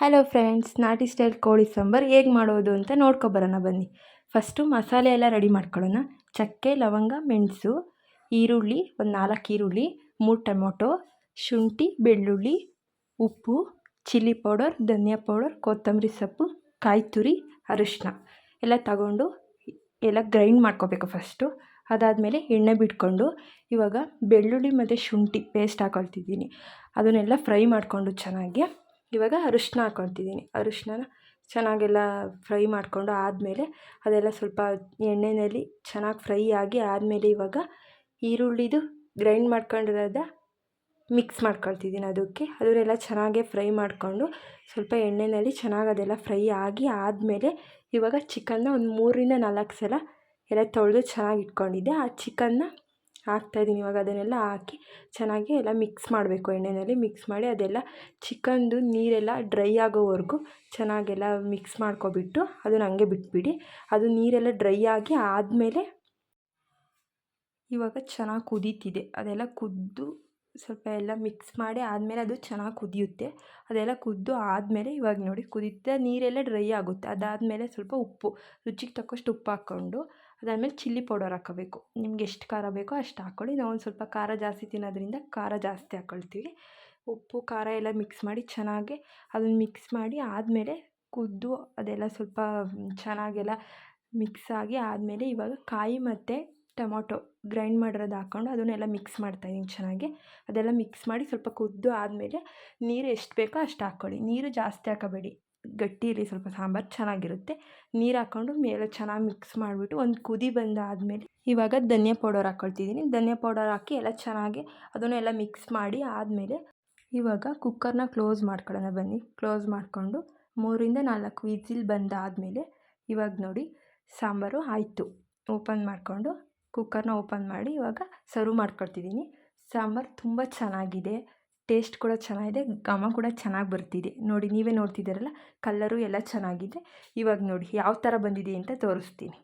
Hello friends ನಾಟಿ style ಕೋಳಿ ಸಾಂಬಾರು ಹೇಗೆ ಮಾಡೋದು ಅಂತ ನೋಡ್ಕೊಬರೋಣ ಬನ್ನಿ. ಫಸ್ಟು ಮಸಾಲೆ ಎಲ್ಲ ರೆಡಿ ಮಾಡ್ಕೊಳ್ಳೋಣ. ಚಕ್ಕೆ, ಲವಂಗ, ಮೆಣಸು, ಈರುಳ್ಳಿ, ಒಂದು ನಾಲ್ಕು ಈರುಳ್ಳಿ, ಮೂರು ಟೊಮೊಟೊ, ಶುಂಠಿ, ಬೆಳ್ಳುಳ್ಳಿ, ಉಪ್ಪು, ಚಿಲ್ಲಿ ಪೌಡರ್, ಧನಿಯಾ ಪೌಡರ್, ಕೊತ್ತಂಬರಿ ಸೊಪ್ಪು ಕಾಯಿ ತುರಿ ಅರಿಶಿನ ಎಲ್ಲ ತಗೊಂಡು ಎಲ್ಲ ಗ್ರೈಂಡ್ ಮಾಡ್ಕೋಬೇಕು ಫಸ್ಟು ಅದಾದಮೇಲೆ ಎಣ್ಣೆ ಬಿಟ್ಕೊಂಡು ಇವಾಗ ಬೆಳ್ಳುಳ್ಳಿ ಮತ್ತು ಶುಂಠಿ ಪೇಸ್ಟ್ ಹಾಕೊಳ್ತಿದ್ದೀನಿ. ಅದನ್ನೆಲ್ಲ ಫ್ರೈ ಮಾಡಿಕೊಂಡು ಚೆನ್ನಾಗಿ ಇವಾಗ ಅರಿಶ್ಣ ಹಾಕ್ಕೊತಿದ್ದೀನಿ ಅರಿಶ್ಣನ ಚೆನ್ನಾಗೆಲ್ಲ ಫ್ರೈ ಮಾಡಿಕೊಂಡು ಆದಮೇಲೆ ಅದೆಲ್ಲ ಸ್ವಲ್ಪ ಎಣ್ಣೆಯಲ್ಲಿ ಚೆನ್ನಾಗಿ ಫ್ರೈ ಆಗಿ ಆದಮೇಲೆ ಇವಾಗ ಈರುಳ್ಳಿದು ಗ್ರೈಂಡ್ ಮಾಡ್ಕೊಂಡಿರೋದ ಮಿಕ್ಸ್ ಮಾಡ್ಕೊಳ್ತಿದ್ದೀನಿ ಅದಕ್ಕೆ. ಅದನ್ನೆಲ್ಲ ಚೆನ್ನಾಗೆ ಫ್ರೈ ಮಾಡಿಕೊಂಡು ಸ್ವಲ್ಪ ಎಣ್ಣೆಯಲ್ಲಿ ಚೆನ್ನಾಗಿ ಅದೆಲ್ಲ ಫ್ರೈ ಆಗಿ ಆದಮೇಲೆ ಇವಾಗ ಚಿಕನ್ನ ಒಂದು ಮೂರರಿಂದ ನಾಲ್ಕು ಸಲ ಎಲ್ಲ ತೊಳೆದು ಚೆನ್ನಾಗಿ ಇಟ್ಕೊಂಡಿದ್ದೆ. ಆ ಚಿಕನ್ನ ಹಾಕ್ತಾಯಿದ್ದೀನಿ ಇವಾಗ ಅದನ್ನೆಲ್ಲ ಹಾಕಿ ಚೆನ್ನಾಗಿ ಎಲ್ಲ ಮಿಕ್ಸ್ ಮಾಡಬೇಕು ಎಣ್ಣೆಯಲ್ಲಿ. ಮಿಕ್ಸ್ ಮಾಡಿ ಅದೆಲ್ಲ ಚಿಕನ್ದು ನೀರೆಲ್ಲ ಡ್ರೈ ಆಗೋವರೆಗೂ ಚೆನ್ನಾಗೆಲ್ಲ ಮಿಕ್ಸ್ ಮಾಡ್ಕೊಬಿಟ್ಟು ಅದನ್ನ ಹಂಗೆ ಬಿಟ್ಬಿಡಿ. ಅದು ನೀರೆಲ್ಲ ಡ್ರೈ ಆಗಿ ಆದಮೇಲೆ ಇವಾಗ ಚೆನ್ನಾಗಿ ಕುದೀತಿದೆ. ಅದೆಲ್ಲ ಕುದ್ದು ಸ್ವಲ್ಪ ಎಲ್ಲ ಮಿಕ್ಸ್ ಮಾಡಿ ಆದಮೇಲೆ ಅದು ಚೆನ್ನಾಗಿ ಕುದಿಯುತ್ತೆ. ಅದೆಲ್ಲ ಕುದ್ದು ಆದಮೇಲೆ ಇವಾಗ ನೋಡಿ ಕುದಿತ ನೀರೆಲ್ಲ ಡ್ರೈ ಆಗುತ್ತೆ. ಅದಾದಮೇಲೆ ಸ್ವಲ್ಪ ಉಪ್ಪು, ರುಚಿಗೆ ತಕ್ಕಷ್ಟು ಉಪ್ಪು ಹಾಕ್ಕೊಂಡು ಅದಾದಮೇಲೆ ಚಿಲ್ಲಿ ಪೌಡರ್ ಹಾಕ್ಕೋಬೇಕು ನಿಮ್ಗೆ ಎಷ್ಟು ಖಾರ ಬೇಕೋ ಅಷ್ಟು ಹಾಕ್ಕೊಳ್ಳಿ ನಾವು ಒಂದು ಸ್ವಲ್ಪ ಖಾರ ಜಾಸ್ತಿ ತಿನ್ನೋದ್ರಿಂದ ಖಾರ ಜಾಸ್ತಿ ಹಾಕ್ಕೊಳ್ತೀವಿ ಉಪ್ಪು, ಖಾರ ಎಲ್ಲ ಮಿಕ್ಸ್ ಮಾಡಿ ಚೆನ್ನಾಗಿ ಅದನ್ನು ಮಿಕ್ಸ್ ಮಾಡಿ ಆದಮೇಲೆ ಕುದ್ದು ಅದೆಲ್ಲ ಸ್ವಲ್ಪ ಚೆನ್ನಾಗೆಲ್ಲ ಮಿಕ್ಸ್ ಆಗಿ ಆದಮೇಲೆ ಇವಾಗ ಕಾಯಿ ಮತ್ತು ಟೊಮೊಟೊ ಗ್ರೈಂಡ್ ಮಾಡಿರೋದು ಹಾಕ್ಕೊಂಡು ಅದನ್ನೆಲ್ಲ ಮಿಕ್ಸ್ ಮಾಡ್ತಾಯಿದ್ದೀನಿ ಚೆನ್ನಾಗಿ. ಅದೆಲ್ಲ ಮಿಕ್ಸ್ ಮಾಡಿ ಸ್ವಲ್ಪ ಕುದ್ದು ಆದಮೇಲೆ ನೀರು ಎಷ್ಟು ಬೇಕೋ ಅಷ್ಟು ಹಾಕ್ಕೊಳ್ಳಿ ನೀರು ಜಾಸ್ತಿ ಹಾಕಬೇಡಿ. ಗಟ್ಟಿ ಸ್ವಲ್ಪ ಸಾಂಬಾರು ಚೆನ್ನಾಗಿರುತ್ತೆ. ನೀರು ಹಾಕ್ಕೊಂಡು ಮೇಲೆ ಚೆನ್ನಾಗಿ ಮಿಕ್ಸ್ ಮಾಡಿಬಿಟ್ಟು ಒಂದು ಕುದಿ ಬಂದಾದಮೇಲೆ ಇವಾಗ ಧನಿಯಾ ಪೌಡರ್ ಹಾಕ್ಕೊಳ್ತಿದ್ದೀನಿ ಧನಿಯಾ ಪೌಡರ್ ಹಾಕಿ ಎಲ್ಲ ಚೆನ್ನಾಗಿ ಅದನ್ನೆಲ್ಲ ಮಿಕ್ಸ್ ಮಾಡಿ ಆದಮೇಲೆ ಇವಾಗ ಕುಕ್ಕರ್ನ ಕ್ಲೋಸ್ ಮಾಡ್ಕೊಳ್ಳೋಣ ಬನ್ನಿ. ಕ್ಲೋಸ್ ಮಾಡಿಕೊಂಡು ಮೂರಿಂದ ನಾಲ್ಕು ವಿಸಿಲ್ ಬಂದಾದಮೇಲೆ ಇವಾಗ ನೋಡಿ ಸಾಂಬಾರು ಆಯಿತು. ಓಪನ್ ಮಾಡಿಕೊಂಡು ಕುಕ್ಕರ್ನ ಓಪನ್ ಮಾಡಿ ಇವಾಗ ಸರ್ವ್ ಮಾಡ್ಕೊಳ್ತಿದ್ದೀನಿ ಸಾಂಬಾರು ತುಂಬ ಚೆನ್ನಾಗಿದೆ. ಟೇಸ್ಟ್ ಕೂಡ ಚೆನ್ನಾಗಿದೆ, ಘಮ ಕೂಡ ಚೆನ್ನಾಗಿ ಬರ್ತಿದೆ. ನೋಡಿ, ನೀವೇ ನೋಡ್ತಿದ್ದೀರಲ್ಲ ಕಲ್ಲರು ಎಲ್ಲ ಚೆನ್ನಾಗಿದೆ. ಇವಾಗ ನೋಡಿ, ಯಾವ ಥರ ಬಂದಿದೆ ಅಂತ ತೋರಿಸ್ತೀನಿ.